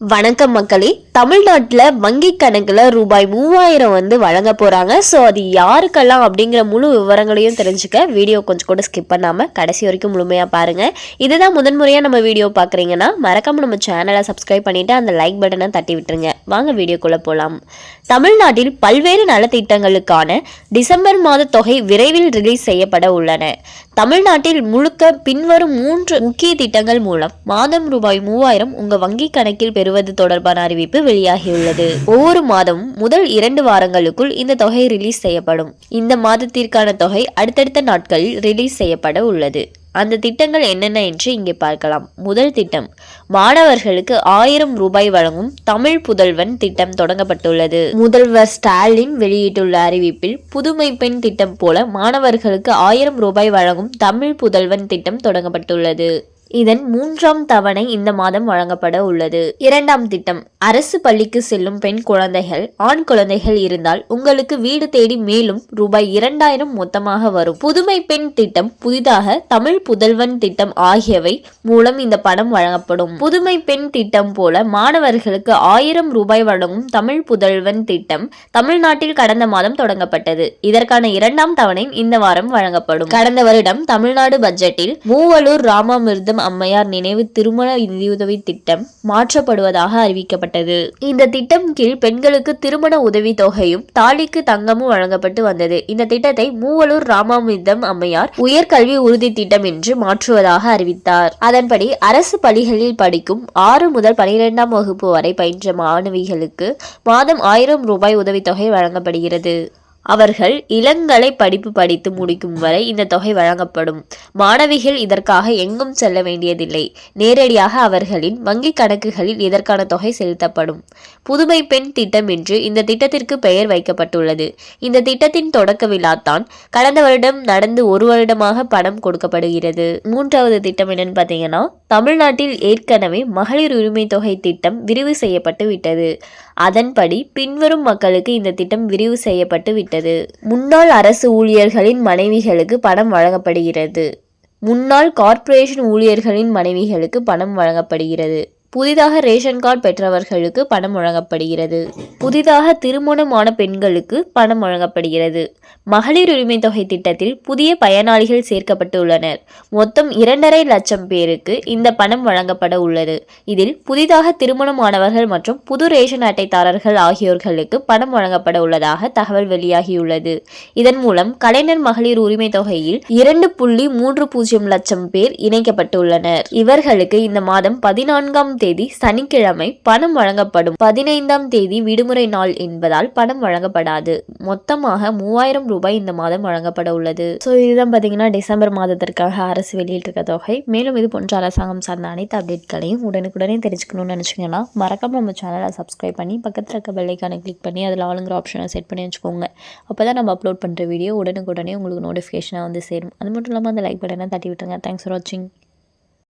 வணக்கம் மக்களே. தமிழ்நாட்டில் வங்கி கணக்கில் ரூபாய் மூவாயிரம் வந்து வழங்க போகிறாங்க ஸோ அது யாருக்கெல்லாம் அப்படிங்கிற முழு விவரங்களையும் தெரிஞ்சுக்க வீடியோ கொஞ்சம் கூட ஸ்கிப் பண்ணாமல் கடைசி வரைக்கும் முழுமையாக பாருங்கள் இதுதான் முதன்முறையாக நம்ம வீடியோ பார்க்குறீங்கன்னா மறக்காமல் நம்ம சேனலை சப்ஸ்கிரைப் பண்ணிவிட்டு அந்த லைக் பட்டனை தட்டி விட்டுருங்க. வாங்க வீடியோக்குள்ளே போகலாம் தமிழ்நாட்டில் பல்வேறு நலத்திட்டங்களுக்கான டிசம்பர் மாத தொகை விரைவில் ரிலீஸ் செய்யப்பட உள்ளன. தமிழ்நாட்டில் முழுக்க பின்வரும் மூன்று முக்கிய திட்டங்கள் மூலம் மாதம் ரூபாய் மூவாயிரம் உங்கள் வங்கி கணக்கில் பெறுவது தொடர்பான அறிவிப்பு வெளியாகியுள்ளது. ஒவ்வொரு மாதமும் முதல் இரண்டு வாரங்களுக்குள் இந்த தொகை ரிலீஸ் செய்யப்படும். இந்த மாதத்திற்கான தொகை அடுத்தடுத்த நாட்களில் ரிலீஸ் செய்யப்பட உள்ளது. அந்த திட்டங்கள் என்னென்ன என்று இங்கே பார்க்கலாம். முதல் திட்டம் மாணவர்களுக்கு ஆயிரம் ரூபாய் வழங்கும் தமிழ் புதல்வன் திட்டம் தொடங்கப்பட்டுள்ளது. முதல்வர் ஸ்டாலின் வெளியிட்டுள்ள அறிவிப்பில் புதுமை பெண் திட்டம் போல மாணவர்களுக்கு ஆயிரம் ரூபாய் வழங்கும் தமிழ் புதல்வன் திட்டம் தொடங்கப்பட்டுள்ளது. இதன் மூன்றாம் தவணை இந்த மாதம் வழங்கப்பட உள்ளது. இரண்டாம் திட்டம் அரசு பள்ளிக்கு செல்லும் பெண் குழந்தைகள் ஆண் குழந்தைகள் இருந்தால் உங்களுக்கு வீடு தேடி மேலும் ரூபாய் இரண்டாயிரம் மொத்தமாக வரும். புதுமை பெண் திட்டம் புதிதாக தமிழ் புதல்வன் திட்டம் ஆகியவை மூலம் இந்த பணம் வழங்கப்படும். புதுமை பெண் திட்டம் போல மாணவர்களுக்கு ஆயிரம் ரூபாய் வழங்கும் தமிழ் புதல்வன் திட்டம் தமிழ்நாட்டில் கடந்த மாதம் தொடங்கப்பட்டது. இதற்கான இரண்டாம் தவணை இந்த வாரம் வழங்கப்படும். கடந்த வருடம் தமிழ்நாடு பட்ஜெட்டில் மூவலூர் ராமாமிர்தம் அம்மையார். நினைவு திருமண நிதியுதவி திட்டம் மாற்றப்படுவதாக அறிவிக்கப்பட்டது. இந்த திட்டம் கீழ் பெண்களுக்கு திருமண உதவி தொகையும் தாலிக்கு தங்கமும் வழங்கப்பட்டு வந்தது. இந்த திட்டத்தை மூவலூர் ராமாமிர்தம் அம்மையார் உயர்கல்வி உறுதி திட்டம் என்று மாற்றுவதாக அறிவித்தார். அதன்படி அரசு பள்ளிகளில் படிக்கும் ஆறு முதல் பனிரெண்டாம் வகுப்பு வரை பயின்ற மாணவிகளுக்கு மாதம் ஆயிரம் ரூபாய் உதவித்தொகை வழங்கப்படுகிறது. அவர்கள் இளங்கலை படிப்பு படித்து முடிக்கும் வரை இந்த தொகை வழங்கப்படும். மாணவிகள் இதற்காக எங்கும் செல்ல வேண்டியதில்லை. நேரடியாக அவர்களின் வங்கி கணக்குகளில் இதற்கான தொகை செலுத்தப்படும். புதுமை பெண் திட்டம் என்று இந்த திட்டத்திற்கு பெயர் வைக்கப்பட்டுள்ளது. இந்த திட்டத்தின் தொடக்க விழாத்தான் கடந்த வருடம் நடந்து ஒரு வருடமாக பணம் கொடுக்கப்படுகிறது. மூன்றாவது திட்டம் என்னன்னு பார்த்தீங்கன்னா தமிழ்நாட்டில் ஏற்கனவே மகளிர் உரிமை தொகை திட்டம் விரிவு செய்யப்பட்டு விட்டது. அதன்படி பின்வரும் மக்களுக்கு இந்த திட்டம் விரிவு செய்யப்பட்டு விட்டது. முன்னாள் அரசு ஊழியர்களின் மனைவிகளுக்கு பணம் வழங்கப்படுகிறது. முன்னாள் கார்ப்பரேஷன் ஊழியர்களின் மனைவிகளுக்கு பணம் வழங்கப்படுகிறது. புதிதாக ரேஷன் கார்டு பெற்றவர்களுக்கு பணம் வழங்கப்படுகிறது. புதிதாக திருமணமான பெண்களுக்கு பணம் வழங்கப்படுகிறது. மகளிர் உரிமை தொகை திட்டத்தில் புதிய பயனாளிகள் சேர்க்கப்பட்டுள்ளனர். மொத்தம் இரண்டரை லட்சம் பேருக்கு இந்த பணம் வழங்கப்பட உள்ளது. இதில் புதிதாக திருமணமானவர்கள் மற்றும் புது ரேஷன் அட்டைதாரர்கள் ஆகியோர்களுக்கு பணம் வழங்கப்பட உள்ளதாக தகவல் வெளியாகியுள்ளது. இதன் மூலம் கலைஞர் மகளிர் உரிமை தொகையில் இரண்டு புள்ளி மூன்று பூஜ்ஜியம் லட்சம் பேர் இணைக்கப்பட்டுள்ளனர். இவர்களுக்கு இந்த மாதம் பதினான்காம் தேதி சனிக்கிழமை பணம் வழங்கப்படும். பதினைந்தாம் தேதி விடுமுறை நாள் என்பதால் பணம் வழங்கப்படாது. மொத்தமாக மூவாயிரம் ரூபாய் இந்த மாதம் வழங்கப்பட உள்ளது. ஸோ இதுதான் பார்த்தீங்கன்னா டிசம்பர் மாதத்திற்காக அரசு வெளியிட்டிருக்க தொகை. மேலும் இது போன்ற அரசாங்கம் சார்ந்த அனைத்து அப்டேட்களையும் உடனுக்குடனே தெரிஞ்சுக்கணும்னு நினச்சிங்கன்னா மறக்காம நம்ம சேனலை சப்ஸ்கிரைப் பண்ணி பக்கத்தில் இருக்க பெல்லைக்கான கிளிக் பண்ணி அதில் ஆளுங்கிற ஆப்ஷனை செட் பண்ணி வச்சுக்கோங்க. அப்போ தான் நம்ம அப்லோட் பண்ணுற வீடியோ உடனுக்குடனே உங்களுக்கு நோட்டிஃபிகேஷனாக வந்து சேரும். அது மட்டும் இல்லாமல் அந்த லைக் பட்டனை தட்டி விட்டுருங்க. தேங்க்ஸ் ஃபார் வாட்சிங்